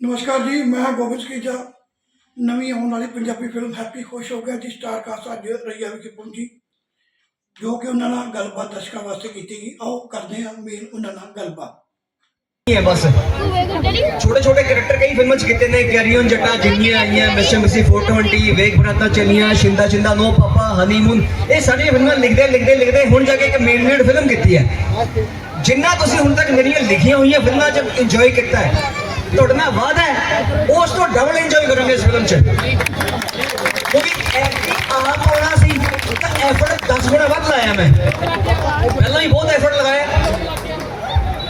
ਨਮਸਕਾਰ ਜੀ, ਮੈਂ ਗੋਬਿੰਦ ਸਕੀਜਾ। ਨਵੀਂ ਆਉਣ ਵਾਲੀ ਪੰਜਾਬੀ ਫਿਲਮ ਹੈਪੀ ਖੁਸ਼ ਹੋ ਗਿਆ ਜੀ ਸਟਾਰ ਕਾਸਟ ਅੱਜ ਰਈਆ ਵਿਖੇ ਪਹੁੰਚੀ, ਜੋ ਕਿ ਉਹਨਾਂ ਨਾਲ ਗੱਲਬਾਤ ਦਰਸ਼ਕਾਂ ਵਾਸਤੇ ਕੀਤੀ ਗਈ। ਆਓ, ਕਰਦੇ ਹਾਂ ਮੇਨ ਉਹਨਾਂ ਨਾਲ ਗੱਲਬਾਤ। ਹੈ ਬਸ? ਛੋਟੇ ਛੋਟੇ ਕੈਰੈਕਟਰ ਕਈ ਫਿਲਮਾਂ ਚ ਕੀਤੇ ਨੇ, ਕੈਰੀਓਨ ਜੱਟਾ ਜਿੰਨੀਆਂ ਆਈਆਂ, mister ਮਿਸੀ 420 Vekh Baraatan Chaliyan, Shinda Shinda, no papa honeymoon ਇਹ ਸਾਰੀਆਂ ਫਿਲਮਾਂ ਲਿਖਦੇ ਲਿਖਦੇ ਲਿਖਦੇ ਹੁਣ ਜਾ ਕੇ ਇੱਕ ਮੇਨ ਮੇਡ ਫਿਲਮ ਕੀਤੀ ਹੈ। ਜਿੰਨਾ ਤੁਸੀਂ ਹੁਣ ਤੱਕ ਮੇਰੀਆਂ ਲਿਖੀਆਂ ਹੋਈਆਂ ਫਿਲਮਾਂ ਚ ਇੰਜੋਏ ਕੀਤਾ ਹੈ ਤੁਹਾਡੇ ਨਾਲ ਵਾਅਦਾ ਹੈ, ਉਸ ਤੋਂ ਡਬਲ ਇੰਜੋਏ ਕਰਾਂਗੇ ਇਸ ਫਿਲਮ ਚ। ਕਿਉਂਕਿ ਐਕਟਿੰਗ ਆਪ ਹੋਣਾ ਸੀ, ਤਾਂ ਐਫਰਟ 10 ਗੁਣਾ ਵੱਧ ਲਾਇਆ ਮੈਂ। ਪਹਿਲਾਂ ਹੀ ਬਹੁਤ ਐਫਰਟ ਲਗਾਇਆ।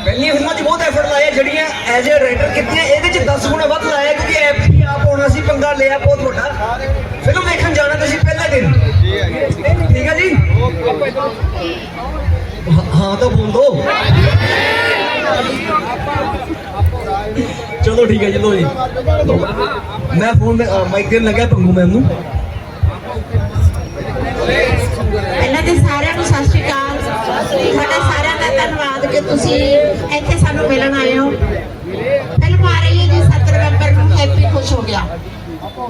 ਪਹਿਲੀਆਂ ਫਿਲਮਾਂ 'ਚ ਬਹੁਤ ਐਫਰਟ ਲਾਇਆ, ਜਿਹੜੀਆਂ ਐਜ਼ ਅ ਰਾਈਟਰ ਕੀਤੀਆਂ, ਇਹਦੇ 'ਚ 10 ਗੁਣਾ ਵੱਧ ਲਾਇਆ, ਕਿਉਂਕਿ ਐਪ ਆਪ ਹੋਣਾ ਸੀ, ਪੰਗਾ ਲਿਆ ਬਹੁਤ ਵੱਡਾ। ਫਿਲਮ ਦੇਖਣ ਜਾਣਾ ਤੁਸੀਂ ਪਹਿਲੇ ਦਿਨ। ਠੀਕ ਹੈ ਜੀ? ਹਾਂ, ਤਾਂ ਬੋਲ ਦੋ। ਚਲੋ ਠੀਕ ਹੈ ਜੀ ਜੀ। ਮੈਂ ਫੋਨ ਮਾਈਕ ਦੇਣ ਲੱਗਿਆ ਪੰਗੂ ਮੈਮ ਨੂੰ। ਪਹਿਲਾਂ ਤੇ ਸਾਰਿਆਂ ਨੂੰ ਸਤਿ ਸ਼੍ਰੀ ਅਕਾਲ। ਤੁਹਾਡਾ ਸਾਰਿਆਂ ਦਾ ਧੰਨਵਾਦ ਕਿ ਤੁਸੀਂ ਇੱਥੇ ਸਾਨੂੰ ਮਿਲਣ ਆਏ ਹੋ। ਫਿਲਮ ਆ ਰਹੀ ਹੈ ਜੀ 7 ਨਵੰਬਰ ਨੂੰ ਹੈਪੀ ਖੁਸ਼ ਹੋ ਗਿਆ।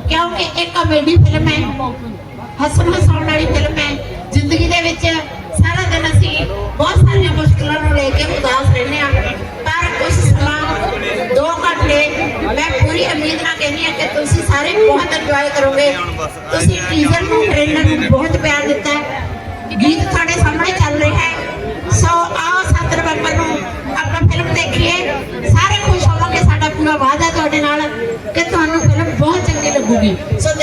ਕਿਉਂਕਿ ਇਹ ਕਾਮੇਡੀ ਫਿਲਮ ਹੈ। ਹੱਸਣ ਹਸਾਉਣ ਵਾਲੀ ਫਿਲਮ ਹੈ। ਜ਼ਿੰਦਗੀ ਦੇ ਵਿੱਚ ਸਾਰਾ ਦਿਨ ਅਸੀਂ ਬਹੁਤ ਸਾਰੀਆਂ ਮੁਸ਼ਕਲਾਂ ਨੂੰ ਲੈ ਕੇ ਉਦਾਸ ਹਾਂ। ਤੁਸੀਂ ਸਾਰੇ ਬਹੁਤ ਇੰਜੋਏ ਕਰੋਗੇ। ਤੁਸੀਂ ਟੀਜ਼ਰ ਨੂੰ ਟ੍ਰੇਲਰ ਨੂੰ ਬਹੁਤ ਪਿਆਰ ਦਿੱਤਾ ਹੈ। ਗੀਤ ਤੁਹਾਡੇ ਸਾਹਮਣੇ ਚੱਲ ਰਿਹਾ ਹੈ। ਸੋ ਆਓ 7 ਨਵੰਬਰ ਨੂੰ ਆਪਾਂ ਫਿਲਮ ਦੇਖੀਏ। ਸਾਰੇ ਖੁਸ਼ ਹੋਵਾਂਗੇ, ਸਾਡਾ ਪੂਰਾ ਵਾਅਦਾ ਤੁਹਾਡੇ ਨਾਲ ਕਿ ਤੁਹਾਨੂੰ ਫਿਲਮ ਬਹੁਤ ਚੰਗੀ ਲੱਗੂਗੀ। ਸੋ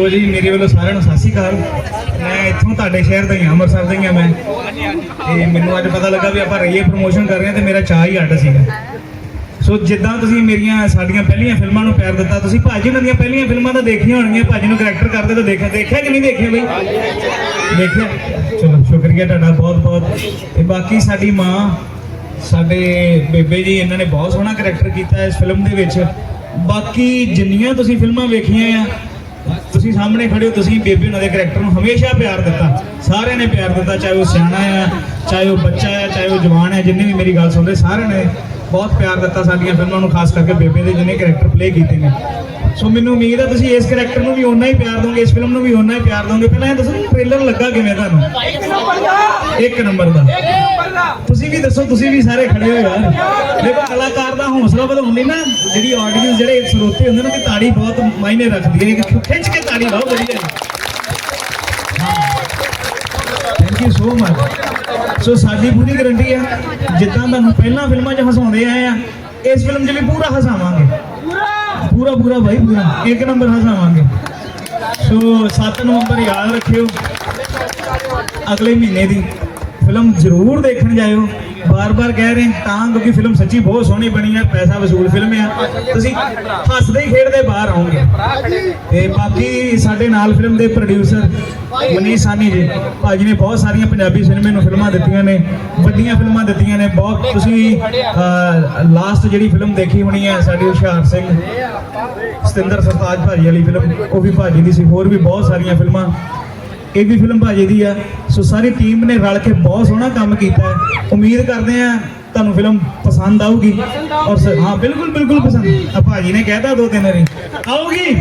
ਸੋ ਜੀ ਮੇਰੇ ਵੱਲੋਂ ਸਾਰਿਆਂ ਨੂੰ ਸਤਿ ਸ਼੍ਰੀ ਅਕਾਲ। ਮੈਂ ਇੱਥੋਂ ਤੁਹਾਡੇ ਸ਼ਹਿਰ ਦਾ ਹੀ ਹਾਂ, ਅੰਮ੍ਰਿਤਸਰ ਦਾ ਹੀ ਹਾਂ ਮੈਂ। ਤੇ ਮੈਨੂੰ ਅੱਜ ਪਤਾ ਲੱਗਾ ਵੀ ਆਪਾਂ ਰਈਏ ਪ੍ਰੋਮੋਸ਼ਨ ਕਰ ਰਹੇ ਹਾਂ ਤੇ ਮੇਰਾ ਚਾਹ ਹੀ ਅੱਡ ਸੀਗਾ। ਸੋ ਜਿੱਦਾਂ ਤੁਸੀਂ ਮੇਰੀਆਂ ਸਾਡੀਆਂ ਪਹਿਲੀਆਂ ਫਿਲਮਾਂ ਨੂੰ ਪਿਆਰ ਦਿੱਤਾ ਤੁਸੀਂ ਭਾਜੀ ਉਹਨਾਂ ਦੀਆਂ ਪਹਿਲੀਆਂ ਫਿਲਮਾਂ ਤਾਂ ਦੇਖੀਆਂ ਹੋਣਗੀਆਂ ਭਾਜੀ ਨੂੰ ਕਰੈਕਟਰ ਕਰਦੇ ਤਾਂ ਦੇਖਿਆ ਦੇਖਿਆ ਕਿ ਨਹੀਂ ਦੇਖਿਆ ਬਈ? ਦੇਖਿਆ? ਚਲੋ ਸ਼ੁਕਰੀਆ ਤੁਹਾਡਾ ਬਹੁਤ ਬਹੁਤ ਤੇ ਬਾਕੀ ਸਾਡੀ ਮਾਂ ਸਾਡੇ ਬੇਬੇ ਜੀ ਇਹਨਾਂ ਨੇ ਬਹੁਤ ਸੋਹਣਾ ਕਰੈਕਟਰ ਕੀਤਾ ਇਸ ਫਿਲਮ ਦੇ ਵਿੱਚ। ਬਾਕੀ ਜਿੰਨੀਆਂ ਤੁਸੀਂ ਫਿਲਮਾਂ ਵੇਖੀਆਂ ਆ ਤੁਸੀਂ ਸਾਹਮਣੇ ਖੜੇ ਹੋ, ਤੁਸੀਂ ਬੇਬੇ ਉਹਨਾਂ ਦੇ ਕਰੈਕਟਰ ਨੂੰ ਹਮੇਸ਼ਾ ਪਿਆਰ ਦਿੱਤਾ। ਸਾਰਿਆਂ ਨੇ ਪਿਆਰ ਦਿੱਤਾ, ਚਾਹੇ ਉਹ ਸਿਆਣਾ ਆ, ਚਾਹੇ ਉਹ ਬੱਚਾ ਆ, ਚਾਹੇ ਉਹ ਜਵਾਨ ਹੈ ਜਿੰਨੇ ਵੀ ਮੇਰੀ ਗੱਲ ਸੁਣਦੇ, ਸਾਰਿਆਂ ਨੇ ਬਹੁਤ ਪਿਆਰ ਦਿੱਤਾ ਸਾਡੀਆਂ ਫਿਲਮਾਂ ਨੂੰ, ਖਾਸ ਕਰਕੇ ਬੇਬੇ ਦੇ ਜਿੰਨੇ ਕਰੈਕਟਰ ਪਲੇ ਕੀਤੇ ਨੇ। ਸੋ ਮੈਨੂੰ ਉਮੀਦ ਹੈ ਤੁਸੀਂ ਇਸ ਕਰੈਕਟਰ ਨੂੰ ਵੀ ਓਨਾ ਹੀ ਪਿਆਰ ਦੋਗੇ, ਇਸ ਫਿਲਮ ਨੂੰ ਵੀ ਓਨਾ ਹੀ ਪਿਆਰ ਦੋਗੇ। ਪਹਿਲਾਂ ਇਹ ਦੱਸੋ ਟ੍ਰੇਲਰ ਲੱਗਾ ਕਿਵੇਂ ਤੁਹਾਨੂੰ? ਇੱਕ ਨੰਬਰ ਦਾ। ਤੁਸੀਂ ਵੀ ਦੱਸੋ, ਤੁਸੀਂ ਵੀ ਸਾਰੇ ਖੜੇ ਹੋ। ਯਾਰ ਦੇਖੋ, ਕਲਾਕਾਰ ਦਾ ਹੌਸਲਾ ਵਧਾਉਣੀ ਨਾ ਜਿਹੜੀ ਆਡੀਅנס ਜਿਹੜੇ ਸਰੋਤੇ ਹੁੰਦੇ ਨੇ ਕਿ ਤਾੜੀ ਬਹੁਤ ਮਾਇਨੇ ਰੱਖਦੀ ਹੈ। ਖਿੱਚ ਕੇ ਤਾੜੀ ਲਾਓ ਵਧੀਆ thank you so much so ਸਾਡੀ ਪੂਰੀ ਗਰੰਟੀ ਆ, ਜਿੱਦਾਂ ਤੁਹਾਨੂੰ ਪਹਿਲਾਂ ਫਿਲਮਾਂ 'ਚ ਹਸਾਉਂਦੇ ਆਏ ਆ, ਇਸ ਫਿਲਮ 'ਚ ਵੀ ਪੂਰਾ ਹਸਾਵਾਂਗੇ। ਪੂਰਾ ਪੂਰਾ ਭਾਈ ਪੂਰਾ। ਇੱਕ ਨੰਬਰ ਹਸਾਵਾਂਗੇ। ਸੋ 7 ਨਵੰਬਰ ਯਾਦ ਰੱਖਿਓ। ਅਗਲੇ ਮਹੀਨੇ ਦੀ ਫਿਲਮ ਜ਼ਰੂਰ ਦੇਖਣ ਜਾਇਓ। ਬਾਰ-ਬਾਰ ਕਹਿ ਰਹੇ ਤਾਂ ਕਿਉਂਕਿ ਫਿਲਮ ਸੱਚੀ ਬਹੁਤ ਸੋਹਣੀ ਬਣੀ ਹੈ, ਪੈਸਾ ਵਸੂਲ ਫਿਲਮ ਹੈ। ਤੁਸੀਂ ਹੱਸਦੇ ਹੀ ਖੇਡਦੇ ਬਾਹਰ ਆਓਗੇ। ਤੇ ਬਾਕੀ ਸਾਡੇ ਨਾਲ ਫਿਲਮ ਦੇ ਪ੍ਰੋਡਿਊਸਰ ਮਨੀਸ਼ ਸਾਨੀ ਜੀ, ਭਾਜੀ ਨੇ ਬਹੁਤ ਸਾਰੀਆਂ ਪੰਜਾਬੀ ਸਿਨੇਮੇ ਨੂੰ ਫਿਲਮਾਂ ਦਿੱਤੀਆਂ ਨੇ, ਵੱਡੀਆਂ ਫਿਲਮਾਂ ਦਿੱਤੀਆਂ ਨੇ, ਬਹੁਤ ਤੁਸੀਂ ਲਾਸਟ ਜਿਹੜੀ ਫਿਲਮ ਦੇਖੀ ਹੋਣੀ ਹੈ ਸਾਡੀ ਹੁਸ਼ਿਆਰ ਸਿੰਘ, ਸਤਿੰਦਰ ਸਰਤਾਜ ਭਾਜੀ ਵਾਲੀ ਫਿਲਮ, ਉਹ ਵੀ ਭਾਜੀ ਦੀ ਸੀ, ਹੋਰ ਵੀ ਬਹੁਤ ਸਾਰੀਆਂ ਫਿਲਮਾਂ ਇਹ ਵੀ ਫਿਲਮ ਭਾਜੀ ਦੀ ਆ। ਸੋ ਸਾਰੀ ਟੀਮ ਨੇ ਰਲ ਕੇ ਬਹੁਤ ਸੋਹਣਾ ਕੰਮ ਕੀਤਾ ਹੈ। ਉਮੀਦ ਕਰਦੇ ਆ ਤੁਹਾਨੂੰ ਫਿਲਮ ਪਸੰਦ ਆਊਗੀ। ਔਰ ਹਾਂ, ਬਿਲਕੁਲ ਬਿਲਕੁਲ ਪਸੰਦ। ਆ ਭਾਜੀ ਨੇ ਕਹਿਤਾ ਦੋ ਤਿੰਨ ਵਾਰੀ। ਆਊਗੀ।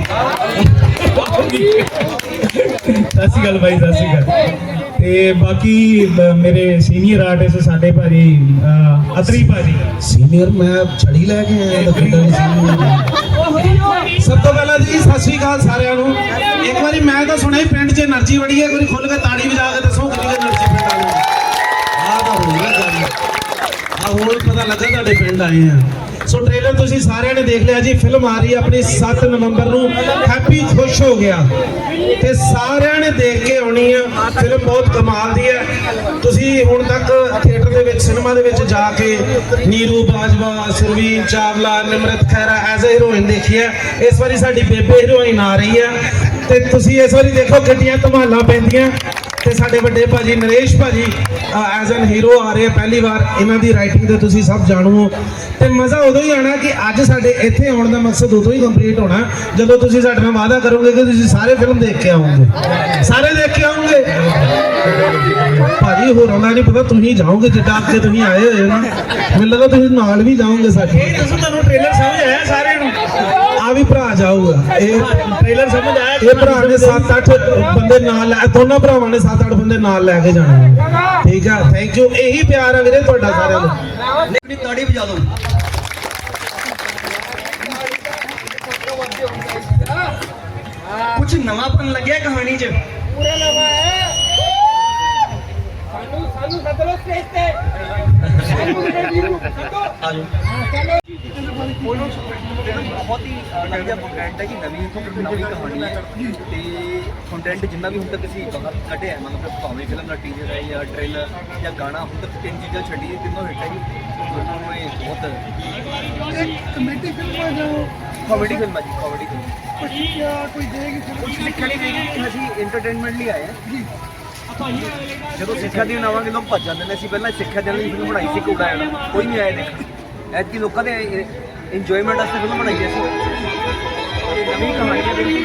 ਸਤਿ ਸ਼੍ਰੀ ਅਕਾਲ ਭਾਈ, ਸਤਿ ਸ਼੍ਰੀ ਅਕਾਲ। ਤੇ ਬਾਕੀ ਮੇਰੇ ਸੀਨੀਅਰ ਆਰਟਿਸਟ ਸਾਡੇ ਭਾਜੀ ਅਤਰੀ ਭਾਜੀ। ਸੀਨੀਅਰ ਮੈਂ ਛੜੀ ਲੈ ਕੇ ਆਇਆ ਲਖਨਊ ਦੇ ਸੀਨੀਅਰ ਸਭ ਤੋਂ ਪਹਿਲਾਂ ਜੀ ਸਤਿ ਸ਼੍ਰੀ ਅਕਾਲ ਸਾਰਿਆਂ ਨੂੰ। ਇੱਕ ਵਾਰੀ ਮੈਂ ਤਾਂ ਸੁਣਿਆ ਹੀ ਪਿੰਡ 'ਚ એનર્ਜੀ ਵੜੀ ਹੈ ਕੋਈ ਖੁੱਲ ਕੇ ਤਾੜੀ ਵਜਾ ਕੇ ਦੱਸੋ ਕਿੰਨੀ એનર્ਜੀ ਪਿੰਡ ਵਾਲਿਆਂ ਦੀ। ਆਹ ਤਾਂ ਹੋਈ ਨਾ ਗੱਲ ਆ। ਹੁਣ ਪਤਾ ਲੱਗਾ ਤੁਹਾਡੇ ਪਿੰਡ ਆਏ ਆ। ਸੋ ਟ੍ਰੇਲਰ ਤੁਸੀਂ ਸਾਰਿਆਂ ਨੇ ਦੇਖ ਲਿਆ ਜੀ ਫਿਲਮ ਆ ਰਹੀ ਹੈ ਆਪਣੀ 7 ਨਵੰਬਰ ਨੂੰ। ਹੈਪੀ ਖੁਸ਼ ਹੋ ਗਿਆ। ਤੇ ਸਾਰਿਆਂ ਨੇ ਦੇਖ ਕੇ ਆਉਣੀ ਆ ਫਿਲਮ ਬਹੁਤ ਕਮਾਲ ਦੀ ਹੈ ਤੁਸੀਂ ਹੁਣ ਤੱਕ ਥੀਏਟਰ ਦੇ ਵਿੱਚ ਸਿਨੇਮਾ ਦੇ ਵਿੱਚ ਜਾ ਕੇ Neeru, Bajwa, Surveen, Chawla, Nimrat Khaira as a heroine ਦੇਖੀ ਹੈ ਇਸ ਵਾਰੀ ਸਾਡੀ ਬੇਬੇ ਹੀਰੋਇਨ ਆ ਰਹੀ ਹੈ ਤੇ ਤੁਸੀਂ ਇਸ ਵਾਰੀ ਦੇਖੋ ਕਿੰਨੀਆਂ ਧਮਾਲਾਂ ਪੈਂਦੀਆਂ ਤੇ ਸਾਡੇ ਵੱਡੇ ਭਾਜੀ ਨਰੇਸ਼ ਭਾਜੀ ਐਜ਼ ਐਨ ਹੀਰੋ ਆ ਰਹੇ ਆ ਪਹਿਲੀ ਵਾਰ। ਇਹਨਾਂ ਦੀ ਰਾਈਟਿੰਗ ਤੇ ਤੁਸੀਂ ਸਭ ਜਾਣੂ। ਹੋ ਤੇ ਮਜ਼ਾ ਉਦੋਂ ਹੀ ਆਣਾ ਕਿ ਅੱਜ ਸਾਡੇ ਇੱਥੇ ਆਉਣ ਦਾ ਮਕਸਦ ਉਦੋਂ ਹੀ ਕੰਪਲੀਟ ਹੋਣਾ, ਜਦੋਂ ਤੁਸੀਂ ਸਾਡੇ ਨਾਲ ਵਾਅਦਾ ਕਰੋਗੇ ਕਿ ਤੁਸੀਂ ਸਾਰੇ ਫਿਲਮ ਦੇਖ ਕੇ ਆਓਗੇ। ਸਾਰੇ ਦੇਖ ਕੇ ਆਓਗੇ? ਭਾਜੀ, ਹੋਰਾਂ ਦਾ ਨਹੀਂ ਪਤਾ, ਤੁਸੀਂ ਜਾਓਗੇ ਜਿੱਦਾਂ ਅੱਗੇ ਤੁਸੀਂ ਆਏ ਹੋਏ ਹੋ ਨਾ। ਮੈਨੂੰ ਲੱਗਦਾ ਤੁਸੀਂ ਨਾਲ ਵੀ ਜਾਓਗੇ ਸਾਡੇ ਇਹ ਦੱਸੋ ਤੁਹਾਨੂੰ ਟ੍ਰੇਲਰ ਸਮਝ ਆਇਆ ਸਾਰਿਆਂ ਨੂੰ। ਆ ਵੀ ਭਰਾ ਜਾਊਗਾ। ਇਹ ਟ੍ਰੇਲਰ ਸਮਝ ਆਇਆ ਇਹ ਭਰਾ ਨੇ 7-8 ਬੰਦੇ ਨਾਲ ਲੈ ਦੋਨਾਂ ਭਰਾਵਾਂ ਨੇ 7-8 ਬੰਦੇ ਨਾਲ ਲੈ ਕੇ ਜਾਣਾ। ਠੀਕ ਆ? ਥੈਂਕ ਯੂ ਇਹੀ ਪਿਆਰ ਆ ਵੀਰੇ ਤੁਹਾਡਾ ਸਾਰਿਆਂ ਦਾ। ਆਪਣੀ ਤਾੜੀ ਵਜਾ ਦਿਓ। ਕੁਝ ਨਵਾਂਪਨ ਲੱਗਿਆ ਕਹਾਣੀ 'ਚ? ਆਜੋ ਬਹੁਤ ਹੀ ਵਧੀਆ ਕੰਟੈਂਟ ਹੈ ਕਿ ਨਵੀਂ ਨਵੀਂ ਕਹਾਣੀ ਹੈ ਤੇ ਕੰਟੈਂਟ ਜਿੰਨਾ ਵੀ ਹੁਣ ਤੱਕ ਅਸੀਂ ਬਾਹਰ ਕੱਢਿਆ ਹੈ, ਮਤਲਬ ਭਾਵੇਂ ਫਿਲਮ ਦਾ ਟੀਜ਼ਰ ਹੈ ਜਾਂ ਟ੍ਰੇਲਰ ਜਾਂ ਗਾਣਾ ਹੁਣ ਤੱਕ ਤਿੰਨ ਚੀਜ਼ਾਂ ਛੱਡੀ ਤਿੰਨੋਂ ਹਿੱਟ ਹੈ ਜੀ ਲੋਕਾਂ ਨੂੰ ਬਹੁਤ ਕਮੇਟੀ ਫਿਲਮਾਂ ਜੋ ਕਾਮੇਡੀ ਫਿਲਮ ਹੈ ਜੀ ਕਾਮੇਡੀ ਫਿਲਮ ਕੋਈ ਦੇਗੀ ਕੁਝ ਨਹੀਂ ਦੇਗੀ ਅਸੀਂ ਐਂਟਰਟੇਨਮੈਂਟ ਲਈ ਆਏ ਹਾਂ ਜਦੋਂ ਸਿੱਖਿਆ ਦੀ ਆਵਾਂਗੇ ਲੋਕ ਭੱਜ ਜਾਂਦੇ ਨੇ, ਅਸੀਂ ਪਹਿਲਾਂ ਸਿੱਖਿਆ ਦੇਣ ਲਈ ਫਿਲਮ ਬਣਾਈ ਸੀ ਕੋੜਾ ਕੋਈ ਨਹੀਂ ਆਇਆ ਦੇਖਣ। ਐਤਕੀ ਲੋਕਾਂ ਦੇ ਇੰਜੋਇਮੈਂਟ ਵਾਸਤੇ ਫਿਲਮ ਬਣਾਈ ਹੈ ਅਸੀਂ। ਇਹ ਨਵੀਂ ਕਹਾਣੀ ਹੈ ਜਿਹੜੀ